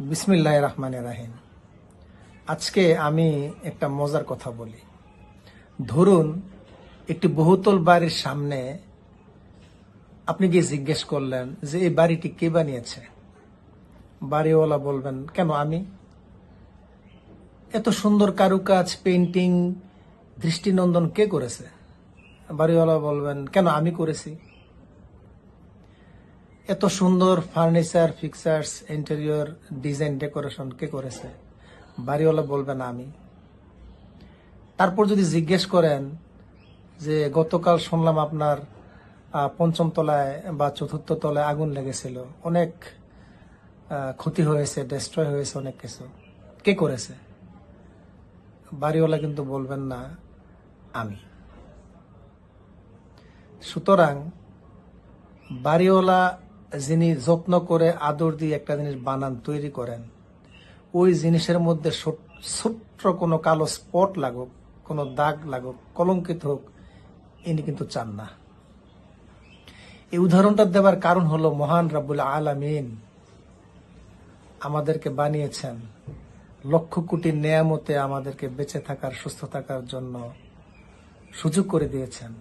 বিসমিল্লাহ রহমান রাহিম। আজকে আমি একটা মজার কথা বলি। ধরুন, একটি বহুতল বাড়ির সামনে আপনি গিয়ে জিজ্ঞেস করলেন যে, এই বাড়িটি কে বানিয়েছে? বাড়িওয়ালা বলবেন, কেন আমি? এত সুন্দর কারুকাজ পেন্টিং দৃষ্টিনন্দন কে করেছে? বাড়িওয়ালা বলবেন, কেন আমি করেছি? এত সুন্দর furniture, fixtures, interior, design, decoration কে করেছে? বাড়িওয়ালা বলবেন আমি। তারপর যদি জিজ্ঞেস করেন যে, গতকাল শুনলাম আপনার পঞ্চম তলায় বা চতুর্থ তলায় আগুন লেগেছিল। অনেক ক্ষতি হয়েছে ডেস্ট্রয় হয়েছে অনেক কিছু। কে করেছে? বাড়িওয়ালা কিন্তু বলবেন না, আমি। সুতরাং বাড়িওয়ালা যিনি যত্ন করে আদর দিয়ে একটা জিনিস বানান, তৈরি করেন, ওই জিনিসের মধ্যে ছোট- ছোট্ট কোনো কালো স্পট লাগুক, কোনো দাগ লাগুক, কলঙ্কিত হোক, ইনি কিন্তু চান না। এই উদাহরণটা দেওয়ার কারণ হলো মহান রাবুল আলামিন আমাদেরকে বানিয়েছেন লক্ষ কোটি নেয়ামতে আমাদেরকে বেঁচে থাকার, সুস্থ থাকার জন্য সুযোগ করে দিয়েছেন।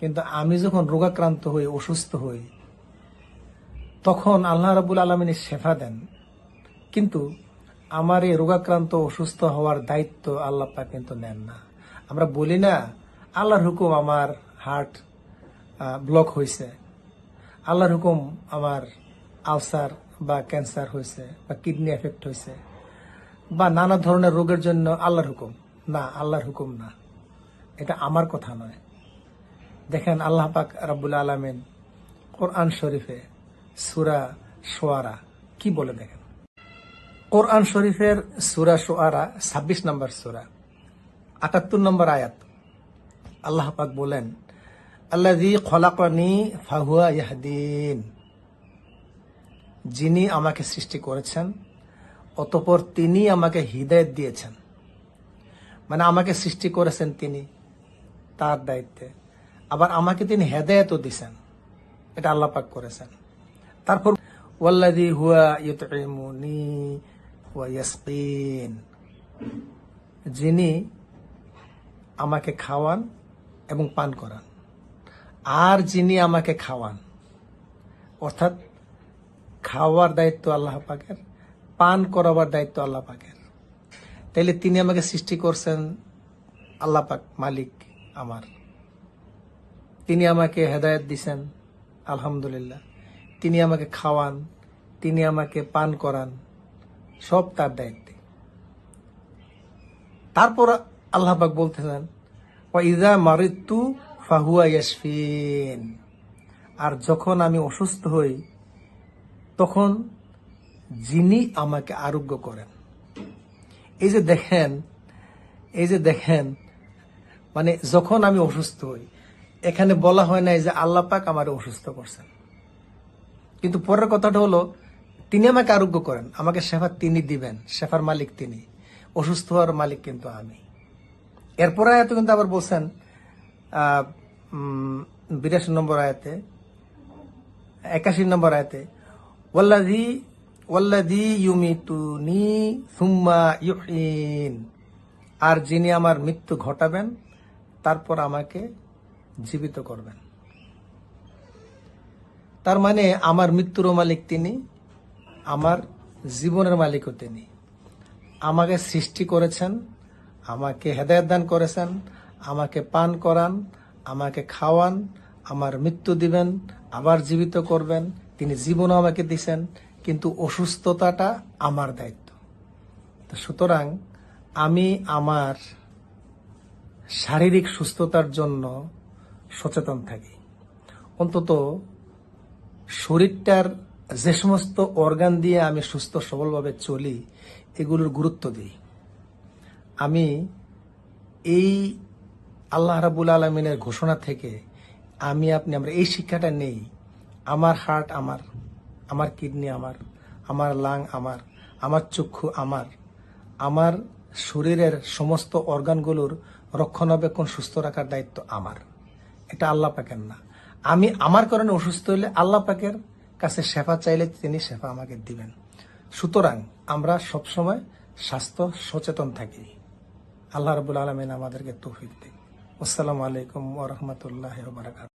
কিন্তু আমি যখন রোগাক্রান্ত হই, অসুস্থ হই তখন আল্লাহ রাবুল আলমিনী শেফা দেন। কিন্তু আমার এই রোগাক্রান্ত, অসুস্থ হওয়ার দায়িত্ব আল্লাহ পাক কিন্তু নেন না। আমরা বলি না, আল্লাহর হুকুম আমার হার্ট ব্লক হয়েছে আল্লাহর হুকুম আমার আলসার বা ক্যান্সার হয়েছে বা কিডনি এফেক্ট হয়েছে বা নানা ধরনের রোগের জন্য আল্লাহর হুকুম। না, আল্লাহর হুকুম না। এটা আমার কথা নয়। দেখেন আল্লাহ পাক রাব্বুল আলমিন কোরআন শরীফে সুরা সোয়ারা। কি বলে দেখেন? কোরআন শরীফের সুরা সোয়ারা, ছাব্বিশ নম্বর সুরা, আটাত্তর নম্বর আয়াত। আল্লাহ পাক বলেন আল্লাহি খলাকানি ফাহুয়া ইয়াহদিন। যিনি আমাকে সৃষ্টি করেছেন, অতপর তিনি আমাকে হৃদায়ত দিয়েছেন। মানে আমাকে সৃষ্টি করেছেন তিনি, তার দায়িত্বে। আবার আমাকে তিনি হেদায়তও দিছেন। এটা আল্লাহ পাক করেছেন। তারপর ওয়াল্লাদি হুয়া ইউতইমুনি ওয়া ইয়াসকিন, যিনি আমাকে খাওয়ান এবং পান করান। আর যিনি আমাকে খাওয়ান, অর্থাৎ খাওয়ার দায়িত্ব আল্লাহ পাকের, পান করাবার দায়িত্ব আল্লাহ পাকের। তাইলে তিনি আমাকে সৃষ্টি করছেন আল্লাহ পাক মালিক আমার। তিনি আমাকে হেদায়ত দিছেন, আলহামদুলিল্লাহ। তিনি আমাকে খাওয়ান, তিনি আমাকে পান করান, সব তার দায়িত্বে। তারপর আল্লাহ পাক বলতেছেন ইদা মারিতু ফাহুয়া ইয়াসফিন আর যখন আমি অসুস্থ হই, তখন যিনি আমাকে আরোগ্য করেন। এই যে দেখেন, এই যে দেখেন মানে যখন আমি অসুস্থ হই, এখানে বলা হয় নাই যে আল্লাহ পাক আমার অসুস্থ করছেন। কিন্তু পরের কথাটা হলো, তিনি আমাকে আরোগ্য করেন। আমাকে শেফা তিনি দিবেন, শেফার মালিক তিনি। অসুস্থ হওয়ার মালিক কিন্তু আমি। এরপর আয়াতে কিন্তু আবার বলছেন বিরাশি নম্বর আয়াতে, একাশি নম্বর আয়াতে ওয়াল্লাদি ওয়াল্লাদি ইউমিতুনি সুম্মা ইউহিন। আর যিনি আমার মৃত্যু ঘটাবেন, তারপর আমাকে জীবিত করবেন। তার মানে আমার মৃত্যুরও মালিক তিনি, আমার জীবনের মালিকও তিনি। আমাকে সৃষ্টি করেছেন, আমাকে হেদায়ত দান করেছেন, আমাকে পান করান, আমাকে খাওয়ান, আমার মৃত্যু দিবেন, আবার জীবিত করবেন, তিনি জীবনও আমাকে দিছেন, কিন্তু অসুস্থতাটা আমার দায়িত্ব। তো সুতরাং আমি আমার শারীরিক সুস্থতার জন্য সচেতন থাকি। অন্তত শরীরটার যে সমস্ত অর্গান দিয়ে আমি সুস্থ সবলভাবে চলি, এগুলোর গুরুত্ব দিই। আমি এই আল্লাহ রাবুল আলমিনের ঘোষণা থেকে আমি আপনি, আমরা এই শিক্ষাটা নেই। আমার হার্ট আমার আমার কিডনি আমার আমার লাং আমার আমার চক্ষু আমার আমার শরীরের সমস্ত অর্গানগুলোর রক্ষণাবেক্ষণ সুস্থ রাখার দায়িত্ব আমার। এটা আল্লাহ পাকের না। আমি আমার কারণে অসুস্থ হলে আল্লাহ পাকের কাছে সেফা চাইলে তিনি সেফা আমাকে দিবেন। সুতরাং আমরা সবসময় স্বাস্থ্য সচেতন থাকি। আল্লাহ রবুল আলমিন আমাদেরকে তৌফিক দিক। আসসালামু আলাইকুম ওরহমতুল্লাহ বারাকাত